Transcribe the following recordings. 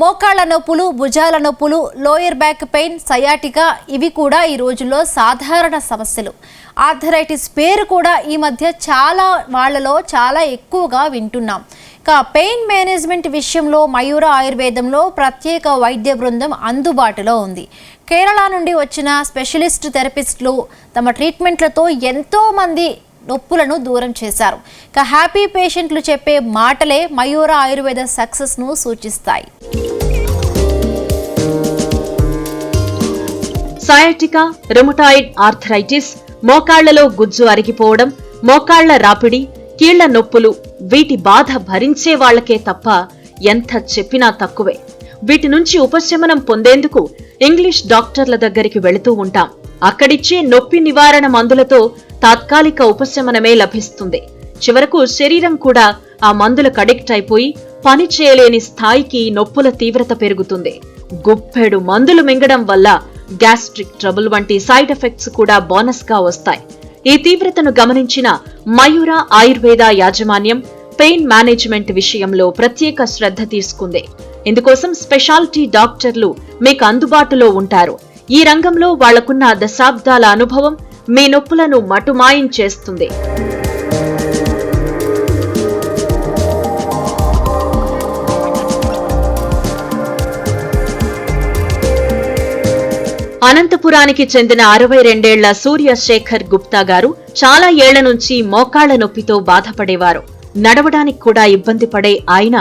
మోకాళ్ళ నొప్పులు భుజాల నొప్పులు లోయర్ బ్యాక్ పెయిన్ సయాటికా ఇవి కూడా ఈ రోజుల్లో సాధారణ సమస్యలు. ఆర్థరైటిస్ పేరు కూడా ఈ మధ్య చాలా వాళ్ళలో చాలా ఎక్కువగా వింటున్నాం. ఇక పెయిన్ మేనేజ్మెంట్ విషయంలో మయూర ఆయుర్వేదంలో ప్రత్యేక వైద్య బృందం అందుబాటులో ఉంది. కేరళ నుండి వచ్చిన స్పెషలిస్ట్ థెరపిస్టులు తమ ట్రీట్మెంట్లతో ఎంతోమంది నొప్పులను దూరం చేశారు. ఇక హ్యాపీ పేషెంట్లు చెప్పే మాటలే మయూర ఆయుర్వేద సక్సెస్ను సూచిస్తాయి. సయాటికా రుమటాయిడ్ ఆర్థరైటిస్ మోకాళ్ళలో గుజ్జు అరిగిపోవడం మోకాళ్ళ రాపిడి కీళ్ళ నొప్పులు వీటి బాధ భరించే వాళ్ళకే తప్ప ఎంత చెప్పినా తక్కువే. వీటి నుంచి ఉపశమనం పొందేందుకు ఇంగ్లీష్ డాక్టర్ల దగ్గరికి వెళుతూ ఉంటాం. అక్కడిచ్చే నొప్పి నివారణ మందులతో తాత్కాలిక ఉపశమనమే లభిస్తుంది. చివరకు శరీరం కూడా ఆ మందులకు అడిక్ట్ అయిపోయి పని చేయలేని స్థాయికి నొప్పుల తీవ్రత పెరుగుతుంది. గుప్పెడు మందులు మింగడం వల్ల గ్యాస్ట్రిక్ ట్రబుల్ వంటి సైడ్ ఎఫెక్ట్స్ కూడా బోనస్గా వస్తాయి. ఈ తీవ్రతను గమనించిన మయూర ఆయుర్వేద యాజమాన్యం పెయిన్ మేనేజ్మెంట్ విషయంలో ప్రత్యేక శ్రద్ధ తీసుకుంది. ఇందుకోసం స్పెషాలిటీ డాక్టర్లు మీకు అందుబాటులో ఉంటారు. ఈ రంగంలో వాళ్ళకున్న దశాబ్దాల అనుభవం మీ నొప్పులను మటుమాయం చేస్తుంది. అనంతపురానికి చెందిన అరవై రెండేళ్ళ సూర్యశేఖర్ గుప్తా గారు చాలా ఏళ్ళ నుంచి మోకాళ్ళ నొప్పితో బాధపడేవారు. నడవడానికి కూడా ఇబ్బంది పడే ఆయన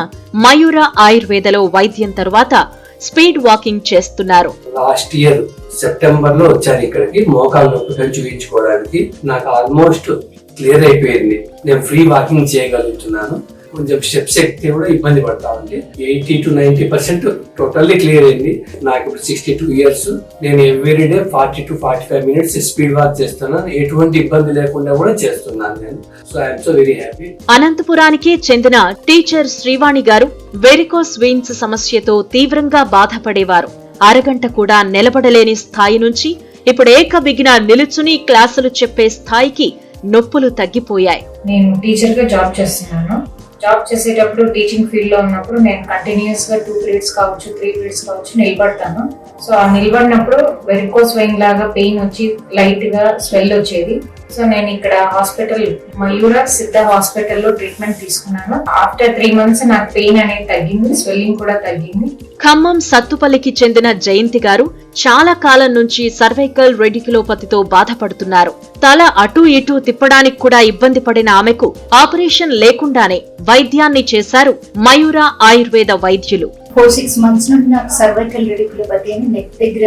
మయూర ఆయుర్వేదలో వైద్యం తరువాత స్పీడ్ వాకింగ్ చేస్తున్నారు. లాస్ట్ ఇయర్ సెప్టెంబర్లో వచ్చాను ఇక్కడికి మోకాలు నొప్పితో చూపించుకోవడానికి నాకు ఆల్మోస్ట్ క్లియర్ అయిపోయింది. నేను ఫ్రీ వాకింగ్ చేయగలుగుతున్నాను. కొంచెం స్టెప్స్ ఎక్కితే కూడా ఇబ్బంది పడతా ఉంది. Eighty to ninety percent totally clear అయింది. నాకు ఇప్పుడు సిక్స్టీ టూ ఇయర్స్. నేను every day forty to forty five minutes speed walk చేస్తున్నాను. ఎటువంటి ఇబ్బంది లేకుండా కూడా చేస్తున్నాను నేను. So I'm so very happy. అనంతపురానికి చెందిన టీచర్ శ్రీవాణి గారు వెరికోస్ వెయిన్స్ సమస్యతో తీవ్రంగా బాధపడేవారు. అరగంట కూడా నిలబడలేని స్థాయి నుంచి ఇప్పుడు ఏక బిగిన నిలుచుని క్లాసులు చెప్పే స్థాయికి నొప్పులు తగ్గిపోయాయి. నేను టీచర్గా జాబ్ చేస్తున్నాను. జాబ్ చేసేటప్పుడు టీచింగ్ ఫీల్డ్లో ఉన్నప్పుడు నేను కంటిన్యూస్గా టూ పీరియడ్స్ కావచ్చు త్రీ పీరియడ్స్ కావచ్చు నిలబడతాను. సో ఆ నిలబడినప్పుడు వెరికోస్ వెయిన్ లాగా పెయిన్ వచ్చి లైట్గా స్వెల్ వచ్చేది. సో నేను ఇక్కడ హాస్పిటల్ మయూర సిద్ధ హాస్పిటల్లో ట్రీట్మెంట్ తీసుకున్నాను. ఆఫ్టర్ త్రీ మంత్స్ నాకు పెయిన్ అనేది తగ్గింది స్వెల్లింగ్ కూడా తగ్గింది. ఖమ్మం సత్తుపల్లికి చెందిన జయంతి గారు చాలా కాలం నుంచి సర్వైకల్ రెడిక్యులోపతితో బాధపడుతున్నారు. తల అటూ ఇటూ తిప్పడానికి కూడా ఇబ్బంది పడిన ఆమెకు ఆపరేషన్ లేకుండానే వైద్యాన్ని చేశారు మయూర ఆయుర్వేద వైద్యులు. ఫోర్ సిక్స్ మంత్స్ నుండి నాకు సర్వైకల్ రెడిక్యులోపతి అని నెక్ దగ్గర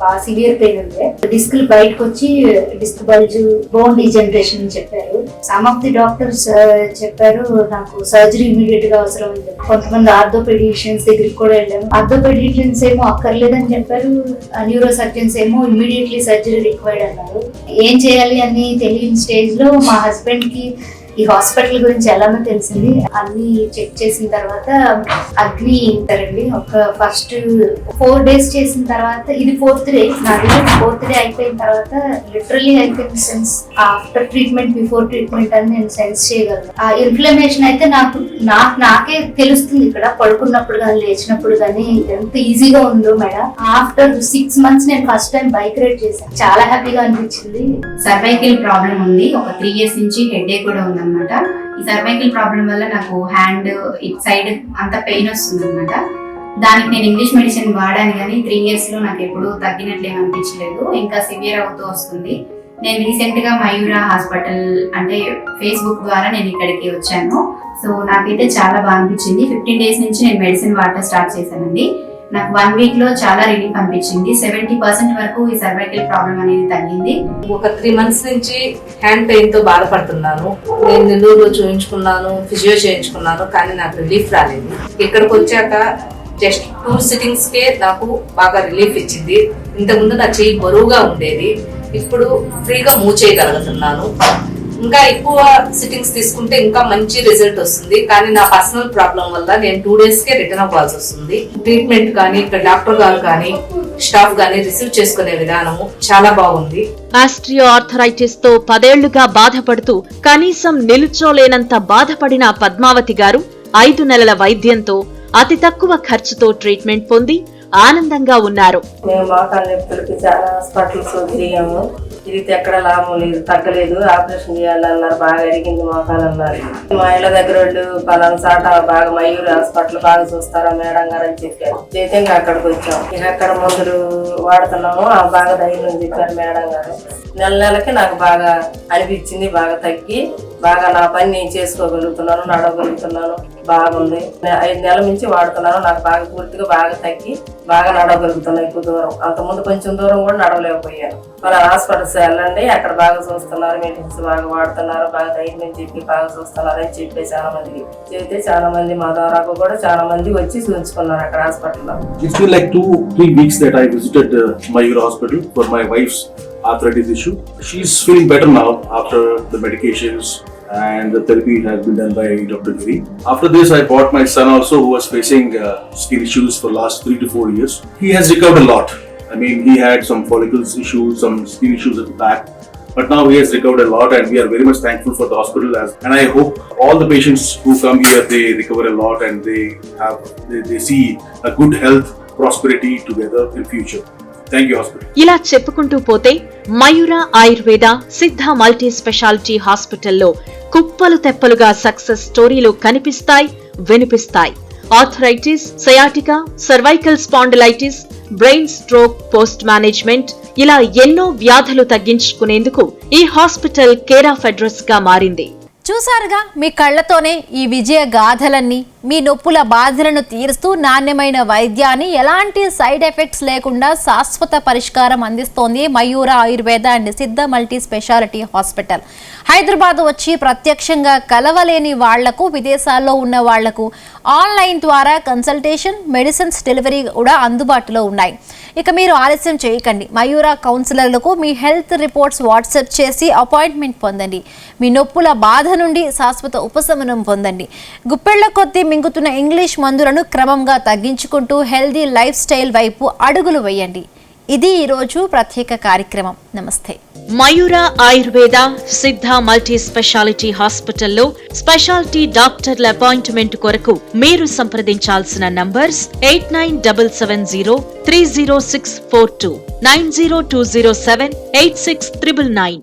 బాగా సివియర్ పెయిన్ ఉండే డిస్క్ బయటకు వచ్చి డిస్క్ బల్జ్ బోన్ డీజనరేషన్ అని చెప్పారు. సమ్ ఆఫ్ ది డాక్టర్స్ చెప్పారు నాకు సర్జరీ ఇమీడియట్గా అవసరం ఉంది. కొంతమంది ఆర్థోపెడిషియన్స్ దగ్గరికి కూడా వెళ్ళాము ఆర్థోపెడిషియన్స్ ఏమో అక్కర్లేదని చెప్పారు. న్యూరో సర్జన్స్ ఏమో ఇమీడియట్లీ సర్జరీ రిక్వైర్డ్ అన్నారు. ఏం చేయాలి అని తెలియని స్టేజ్లో మా హస్బెండ్కి ఈ హాస్పిటల్ గురించి ఎలానో తెలిసింది. అన్ని చెక్ చేసిన తర్వాత అగ్ని ఇస్తారండి ఒక ఫస్ట్ ఫోర్ డేస్ చేసిన తర్వాత ఇది ఫోర్త్ డే. నాది ఫోర్త్ డే అయిపోయిన తర్వాత literally I can sense after treatment before treatment అని నేను సెన్స్ చేయగలను. ఆ ఇన్ఫ్లమేషన్ అయితే నాకు నాకు నాకే తెలుస్తుంది ఇక్కడ. పడుకున్నప్పుడు కానీ లేచినప్పుడు కానీ ఎంత ఈజీగా ఉందో మేడం. ఆఫ్టర్ సిక్స్ మంత్స్ నేను ఫస్ట్ టైం బైక్ రైడ్ చేశాను. చాలా హ్యాపీగా అనిపించింది. సర్వైకల్ ప్రాబ్లం ఉంది. ఒక త్రీ ఇయర్స్ నుంచి హెడ్ కూడా ఉంది అనమాట ఈ సర్వైకల్ ప్రాబ్లం వల్ల నాకు హ్యాండ్ ఇట్ సైడ్ అంత పెయిన్ వస్తుంది అనమాట దానికి నేను ఇంగ్లీష్ మెడిసిన్ వాడాను కానీ త్రీ ఇయర్స్లో నాకు ఎప్పుడూ తగ్గినట్లు అనిపించలేదు. ఇంకా సివియర్ అవుతూ వస్తుంది. నేను రీసెంట్గా మయూరా హాస్పిటల్ అంటే ఫేస్బుక్ ద్వారా నేను ఇక్కడికి వచ్చాను. సో నాకైతే చాలా బాగా అనిపించింది. ఫిఫ్టీన్ డేస్ నుంచి నేను మెడిసిన్ వాడటం స్టార్ట్ చేశానండి. నాకు వన్ వీక్లో చాలా రిలీఫ్ అనిపించింది. సెవెంటీ పర్సెంట్ వరకు ఈ సర్వైకల్ ప్రాబ్లం అనేది తగ్గింది. ఒక త్రీ మంత్స్ నుంచి హ్యాండ్ పెయిన్తో బాధపడుతున్నాను. నేను నెల్లూరులో చూయించుకున్నాను ఫిజియో చేయించుకున్నాను కానీ నాకు రిలీఫ్ రాలేదు. ఇక్కడికి వచ్చాక జస్ట్ టూ సిట్టింగ్స్ కే నాకు బాగా రిలీఫ్ ఇచ్చింది. ఇంతకుముందు నా చెయ్యి బరువుగా ఉండేది. ఇప్పుడు ఫ్రీగా మూవ్ చేయగలుగుతున్నాను ఇంకా ఎక్కువ సిట్టింగ్స్ తీసుకుంటే ఇంకా మంచి రిజల్ట్ వస్తుంది. కానీ నా పర్సనల్ ప్రాబ్లం వల్ల నేను టూ డేస్ కే రిటర్న్ అవ్వాల్సి వస్తుంది. ట్రీట్మెంట్ కానీ ఇక్కడ డాక్టర్ గారు కానీ స్టాఫ్ కానీ రిసీవ్ చేసుకునే విధానము చాలా బాగుంది. ఆస్ట్రియో ఆర్థరైటిస్తో పదేళ్ళుగా బాధపడుతూ కనీసం నిలుచోలేనంత బాధపడిన పద్మావతి గారు ఐదు నెలల వైద్యంతో అతి తక్కువ ఖర్చుతో ట్రీట్మెంట్ పొంది ఆనందంగా ఉన్నారు. మేము చాలా హాస్పిటల్స్ తిరిగాము ఇది ఎక్కడ లాభం లేదు తగ్గలేదు. ఆపరేషన్ చేయాలన్నారు బాగా అడిగింది మోకాలు అన్నారు మా ఇళ్ళ దగ్గర వాళ్ళు పలానా చాట బాగా మయూరు హాస్పిటల్ బాగా చూస్తారా మేడం గారు అని చెప్పారు. అయితే అక్కడికి వచ్చాం. ఇక అక్కడ మందులు వాడుతున్నాము ఆ బాగా ధైర్యం చెప్పారు మేడం గారు. నెల నెలకి నాకు బాగా అనిపించింది బాగా తగ్గి బాగా నా పని నేను చేసుకోగలుగుతున్నాను నడవగలుగుతున్నాను బాగుంది. ఐదు నెలల నుంచి వాడుతున్నాను నాకు బాగా పూర్తిగా బాగా తగ్గి బాగా నడవగలుగుతున్నాను ఎక్కువ దూరం. అంతకుముందు కొంచెం దూరం కూడా నడవలేకపోయాను. మన హాస్పిటల్స్ వెళ్ళండి అక్కడ బాగా చూస్తున్నారు మెడిసిన్స్ బాగా వాడుతున్నారు బాగా ధైర్యం చెప్పి బాగా చూస్తున్నారు అని చెప్పి చాలా మందికి చెబితే చాలా మంది మా ద్వారాకు కూడా చాలా మంది వచ్చి చూపించుకున్నారు అక్కడ హాస్పిటల్లో. It's like two three weeks that I visited Mayur hospital for my wife's arthritis issue. She's feeling better now after the medications and the therapy has been done by Dr. Giri. After this, I brought my son also who was facing uh, skin issues for last three to four years. He has recovered a lot. I mean, he had some follicles issues, some skin issues at the back. But now he has recovered a lot, and we are very much thankful for the hospital. As and I hope all the patients who come here they recover a lot and they have they, they see a good health, prosperity together in future. ఇలా చెప్పుకుంటూ పోతే మయూర Ayurveda Siddha multi speciality హాస్పిటల్లో కుప్పలు తెప్పలుగా success స్టోరీలు కనిపిస్తాయి వినిపిస్తాయి. Arthritis sciatica cervical spondylitis brain stroke post management ఇలా ఎన్నో వ్యాధులు తగ్గించుకునేందుకు ఈ హాస్పిటల్ కేర్ ఆఫ్ అడ్రస్గా మారింది. చూసారుగా మీ కళ్ళతోనే ఈ విజయ గాథలన్నీ మీ నొప్పుల బాధలను తీరుస్తూ నాణ్యమైన వైద్యాన్ని ఎలాంటి సైడ్ ఎఫెక్ట్స్ లేకుండా శాశ్వత పరిష్కారం అందిస్తోంది Mayura Ayurveda and Siddha multi speciality hospital. Hyderabad వచ్చి ప్రత్యక్షంగా కలవలేని వాళ్ళకు విదేశాల్లో ఉన్న వాళ్ళకు ఆన్లైన్ ద్వారా కన్సల్టేషన్ మెడిసిన్స్ డెలివరీ కూడా అందుబాటులో ఉన్నాయి. ఇక మీరు ఆలస్యం చేయకండి. మయూరా కౌన్సిలర్లకు మీ హెల్త్ రిపోర్ట్స్ వాట్సాప్ చేసి అపాయింట్మెంట్ పొందండి. మీ నొప్పుల బాధ నుండి శాశ్వత ఉపశమనం పొందండి. గుప్పెళ్ళ కొద్దీ మింగుతున్న ఇంగ్లీష్ మందులను క్రమంగా తగ్గించుకుంటూ హెల్దీ లైఫ్ స్టైల్ వైపు అడుగులు వేయండి. ఇది ఈరోజు ప్రత్యేక కార్యక్రమం. నమస్తే. మయూర ఆయుర్వేద సిద్ధ మల్టీ స్పెషాలిటీ హాస్పిటల్లో స్పెషాలిటీ డాక్టర్ల అపాయింట్మెంట్ కొరకు మీరు సంప్రదించాల్సిన numbers eight nine double seven zero three zero six four two nine zero two zero seven eight six triple nine.